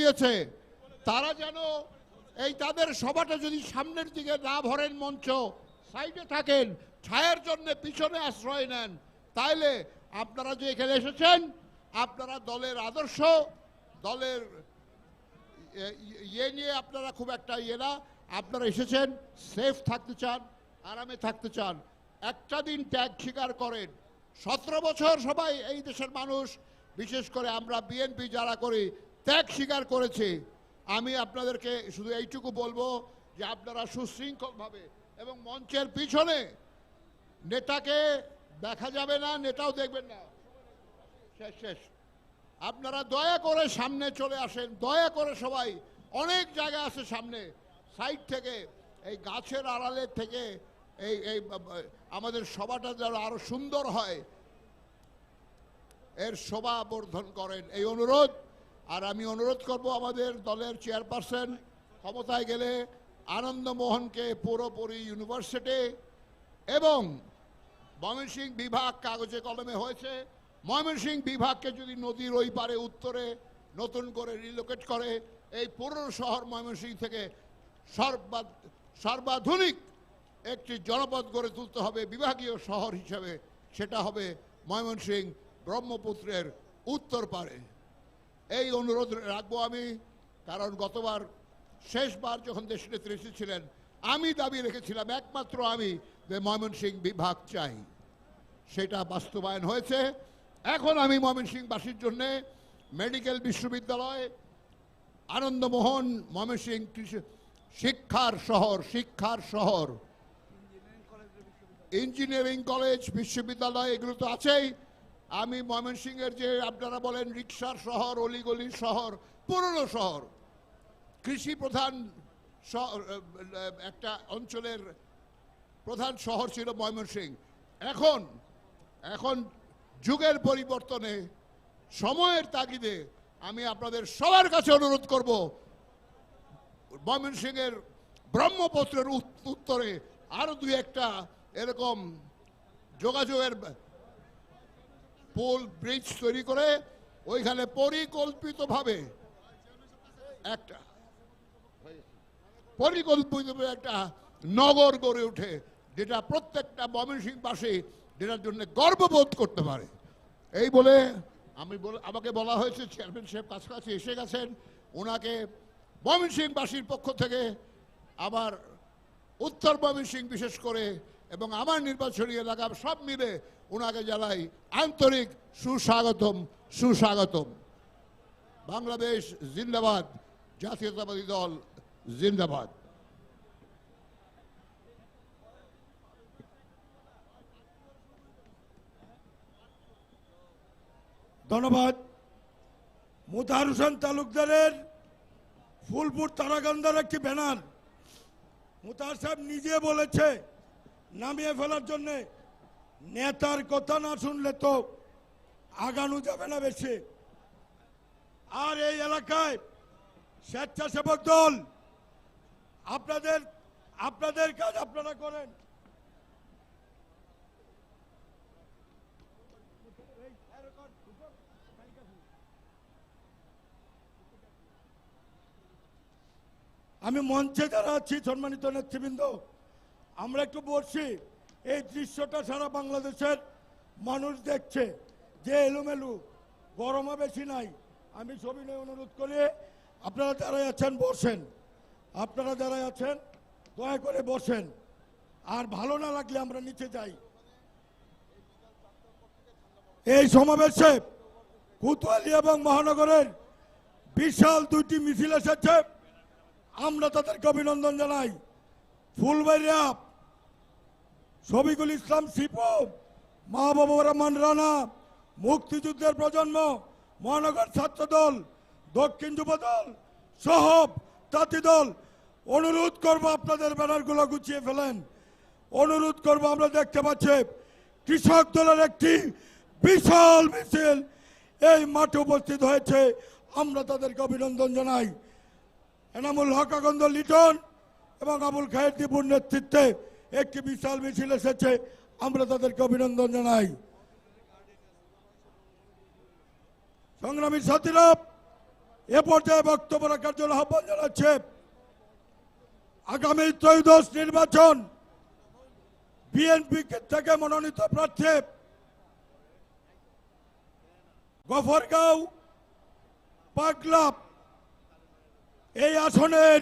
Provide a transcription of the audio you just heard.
নিয়েছে তারা যেন এই তাদের সভাটা যদি সামনের দিকে না ভরেন মঞ্চ, সাইডে থাকেন, ছায়ার জন্য পিছনে আশ্রয় নেন, তাইলে আপনারা যে এখানে এসেছেন, আপনারা দলের আদর্শ, দলের ইয়ে নিয়ে আপনারা খুব একটা ইয়ে না। আপনারা এসেছেন, সেফ থাকতে চান, আরামে থাকতে চান। একটা দিন ত্যাগ স্বীকার করেন। সতেরো বছর সবাই এই দেশের মানুষ, বিশেষ করে আমরা বিএনপি যারা করি ত্যাগ স্বীকার করেছি। আমি আপনাদেরকে শুধু এইটুকু বলব যে আপনারা সুশৃঙ্খলভাবে এবং মঞ্চের পিছনে নেতাকে দেখা যাবে না, নেতাও দেখবেন না। শেষ শেষ। আপনারা দয়া করে সামনে চলে আসেন, দয়া করে সবাই। অনেক জায়গা আছে সামনে, সাইড থেকে, এই গাছের আড়ালের থেকে, এই এই আমাদের সভাটা যেন আরও সুন্দর হয়। এর শোভা বর্ধন করেন। এই অনুরোধ। আর আমি অনুরোধ করব আমাদের দলের চেয়ারপারসন, ক্ষমতায় গেলে আনন্দমোহনকে পুরোপুরি ইউনিভার্সিটি এবং ময়মনসিংহ বিভাগ কাগজে কলমে হয়েছে। ময়মনসিংহ বিভাগকে যদি নদীর ওই পারে উত্তরে নতুন করে রিলোকেট করে, এই পুরনো শহর ময়মনসিংহ থেকে সর্বা সর্বাধুনিক একটি জনপদ গড়ে তুলতে হবে, বিভাগীয় শহর হিসেবে। সেটা হবে ময়মনসিংহ ব্রহ্মপুত্রের উত্তর পারে এই অনুরোধ রাখব আমি, কারণ গতবার, শেষবার যখন দেশনেত্রী এসেছিলেন, আমি দাবি রেখেছিলাম, একমাত্র আমি, যে ময়মনসিংহ বিভাগ চাই। সেটা বাস্তবায়ন হয়েছে। এখন আমি ময়মনসিংহবাসীর জন্য মেডিকেল বিশ্ববিদ্যালয়, আনন্দমোহন ময়মনসিংহ কৃষি, শিক্ষার শহর শিক্ষার শহর। ইঞ্জিনিয়ারিং কলেজ, বিশ্ববিদ্যালয়, এগুলো তো আছেই। আমি ময়মনসিংহের যে আপনারা বলেন রিক্সার শহর, অলিগলির শহর, পুরনো শহর, কৃষি প্রধান একটা অঞ্চলের প্রধান শহর ছিল ময়মনসিংহ। এখন এখন যুগের পরিবর্তনে, সময়ের তাগিদে আমি আপনাদের সবার কাছে অনুরোধ করব, ময়মনসিংহের ব্রহ্মপুত্রের উত্তরে আরও দুই একটা এরকম যোগাযোগের পোল ব্রিজ তৈরি করে ওইখানে পরিকল্পিতভাবে একটা পরিকল্পিতভাবে একটা নগর গড়ে ওঠে, যেটা প্রত্যেকটা ময়মনসিংহবাসী যেটার জন্য গর্ববোধ করতে পারে। এই বলে আমি আমাকে বলা হয়েছে, চেয়ারম্যান সাহেব কাছাকাছি এসে গেছেন, ওনাকে ময়মনসিংহবাসীর পক্ষ থেকে আবার উত্তর ময়মনসিংহ বিশেষ করে এবং আমার নির্বাচনী এলাকা সব মিলে ওনাকে জানাই আন্তরিক সুস্বাগতম সুস্বাগতম। বাংলাদেশ জিন্দাবাদ, জাতীয়তাবাদী দল জিন্দাবাদ। ধন্যবাদ। মুতাহার হোসেন তালুকদারের ফুলপুর তারাকান্দার একটি ব্যানার। মুতাহার সাহেব নিজে বলেছে নামিয়ে ফেলার জন্যে নেতার কথা না শুনলে তো আগানো যাবে না বেশি। আর এই এলাকায় স্বেচ্ছাসেবক দল, আপনাদের আপনাদের কাজ আপনারা করেন। আমি মঞ্চে যারা আছি, সম্মানিত নেতৃবৃন্দ আমরা একটু বলছি, এই দৃশ্যটা সারা বাংলাদেশের মানুষ দেখছে, যে এলোমেলু, গরমও বেশি নাই। আমি সবিনয় অনুরোধ করি, আপনারা যারা আছেন, বসেন। আপনারা যারা আছেন, দয়া করে বসেন। আর ভালো না লাগলে আমরা নিচে যাই। এই সমাবেশে কোতোয়ালি এবং মহানগরের বিশাল দুইটি মিছিল এসেছে। আমরা তাদেরকে অভিনন্দন জানাই। ফুলবাড়িয়া শফিকুল ইসলাম শিপু মাহবুবুর রহমান রানা, মুক্তিযুদ্ধের প্রজন্ম, মহানগর ছাত্র দল দক্ষিণ যুব দল সহ তাঁতি দল। অনুরোধ করব আপনাদের ব্যানারগুলো গুছিয়ে ফেলেন। অনুরোধ করব আমরা দেখতে পাচ্ছি, কৃষক দলের একটি বিশাল মিছিল এই মাঠে উপস্থিত হয়েছে। আমরা তাদেরকে অভিনন্দন জানাই। এনামুল হক লিটন এবং আবুল খায়ের দীপুর নেতৃত্বে একটি বিশাল মিছিল এসেছে। আমরা তাদেরকে অভিনন্দন জানাই। সংগ্রামী সাথীরা, এ পর্যায়ে বক্তব্য রাখার জন্য আহ্বান জানাচ্ছে, আগামী ত্রয়োদশ নির্বাচন বিএনপি থেকে মনোনীত প্রার্থী গফরগাঁও পাগলা এই আসনের